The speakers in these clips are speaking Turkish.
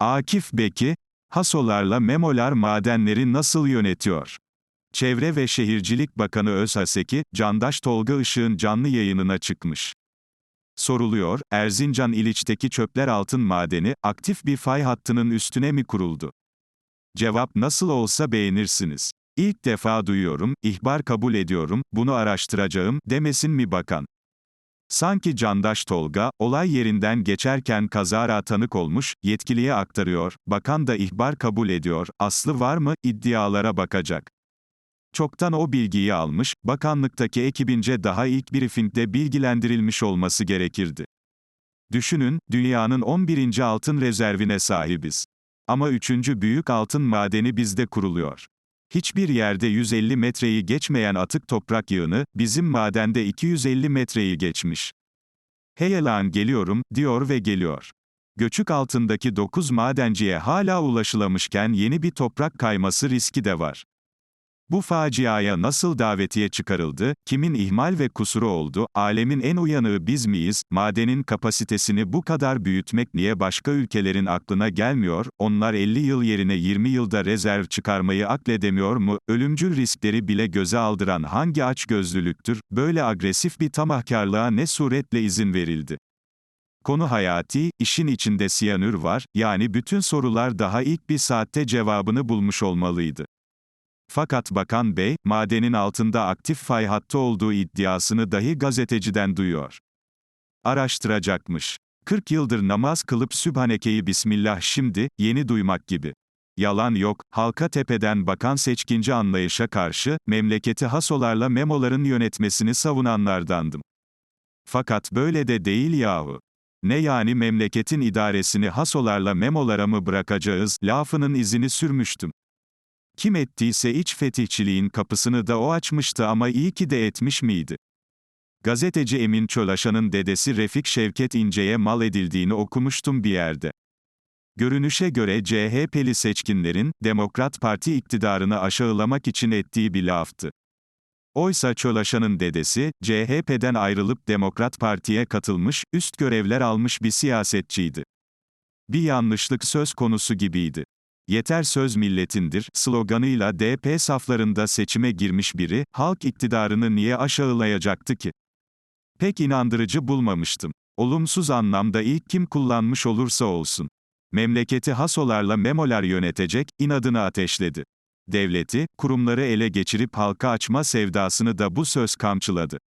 Akif Beki, Hasolarla Memolar madenleri nasıl yönetiyor? Çevre ve Şehircilik Bakanı Özhaseki, Candaş Tolga Işık'ın canlı yayınına çıkmış. Soruluyor, Erzincan İliç'teki çöpler altın madeni, aktif bir fay hattının üstüne mi kuruldu? Cevap nasıl olsa beğenirsiniz. İlk defa duyuyorum, ihbar kabul ediyorum, bunu araştıracağım, demesin mi bakan? Sanki Candaş Tolga, olay yerinden geçerken kazara tanık olmuş, yetkiliye aktarıyor, bakan da ihbar kabul ediyor, aslı var mı, iddialara bakacak. Çoktan o bilgiyi almış, bakanlıktaki ekibince daha ilk briefingde bilgilendirilmiş olması gerekirdi. Düşünün, dünyanın 11. altın rezervine sahibiz. Ama 3. büyük altın madeni bizde kuruluyor. Hiçbir yerde 150 metreyi geçmeyen atık toprak yığını, bizim madende 250 metreyi geçmiş. Heyelan geliyorum, diyor ve geliyor. Göçük altındaki 9 madenciye hala ulaşılamışken yeni bir toprak kayması riski de var. Bu faciaya nasıl davetiye çıkarıldı, kimin ihmal ve kusuru oldu, alemin en uyanığı biz miyiz, madenin kapasitesini bu kadar büyütmek niye başka ülkelerin aklına gelmiyor, onlar 50 yıl yerine 20 yılda rezerv çıkarmayı akledemiyor mu, ölümcül riskleri bile göze aldıran hangi açgözlülüktür, böyle agresif bir tamahkarlığa ne suretle izin verildi? Konu hayati, işin içinde siyanür var, yani bütün sorular daha ilk bir saatte cevabını bulmuş olmalıydı. Fakat Bakan Bey, madenin altında aktif fay hattı olduğu iddiasını dahi gazeteciden duyuyor. Araştıracakmış. 40 yıldır namaz kılıp Sübhaneke'yi Bismillah şimdi, yeni duymak gibi. Yalan yok, halka tepeden bakan seçkinci anlayışa karşı, memleketi hasolarla memoların yönetmesini savunanlardandım. Fakat böyle de değil yahu. Ne yani memleketin idaresini hasolarla memolara mı bırakacağız, lafının izini sürmüştüm. Kim ettiyse iç fetihçiliğin kapısını da o açmıştı ama iyi ki de etmiş miydi? Gazeteci Emin Çolaşan'ın dedesi Refik Şevket İnce'ye mal edildiğini okumuştum bir yerde. Görünüşe göre CHP'li seçkinlerin, Demokrat Parti iktidarını aşağılamak için ettiği bir laftı. Oysa Çolaşan'ın dedesi, CHP'den ayrılıp Demokrat Parti'ye katılmış, üst görevler almış bir siyasetçiydi. Bir yanlışlık söz konusu gibiydi. Yeter söz milletindir sloganıyla DP saflarında seçime girmiş biri, halk iktidarını niye aşağılayacaktı ki? Pek inandırıcı bulmamıştım. Olumsuz anlamda ilk kim kullanmış olursa olsun. Memleketi hasolarla memolar yönetecek, inadını ateşledi. Devleti, kurumları ele geçirip halka açma sevdasını da bu söz kamçıladı.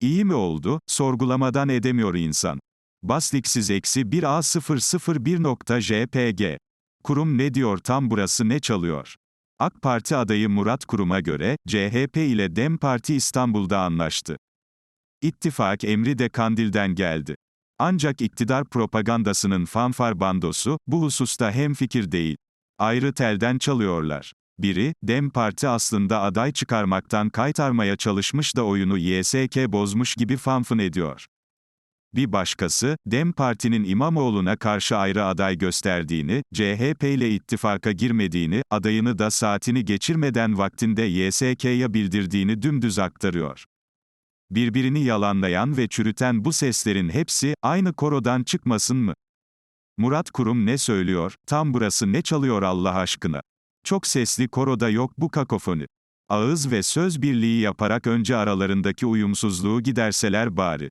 İyi mi oldu, sorgulamadan edemiyor insan. Basliksiz eksi 1A001.jpg Kurum ne diyor tam burası ne çalıyor? AK Parti adayı Murat Kurum'a göre, CHP ile DEM Parti İstanbul'da anlaştı. İttifak emri de Kandil'den geldi. Ancak iktidar propagandasının fanfar bandosu, bu hususta hemfikir değil. Ayrı telden çalıyorlar. Biri, DEM Parti aslında aday çıkarmaktan kaytarmaya çalışmış da oyunu YSK bozmuş gibi fanfın ediyor. Bir başkası, DEM Parti'nin İmamoğlu'na karşı ayrı aday gösterdiğini, CHP ile ittifaka girmediğini, adayını da saatini geçirmeden vaktinde YSK'ya bildirdiğini dümdüz aktarıyor. Birbirini yalanlayan ve çürüten bu seslerin hepsi, aynı korodan çıkmasın mı? Murat Kurum ne söylüyor, tam burası ne çalıyor Allah aşkına? Çok sesli koroda yok bu kakofoni. Ağız ve söz birliği yaparak önce aralarındaki uyumsuzluğu giderseler bari.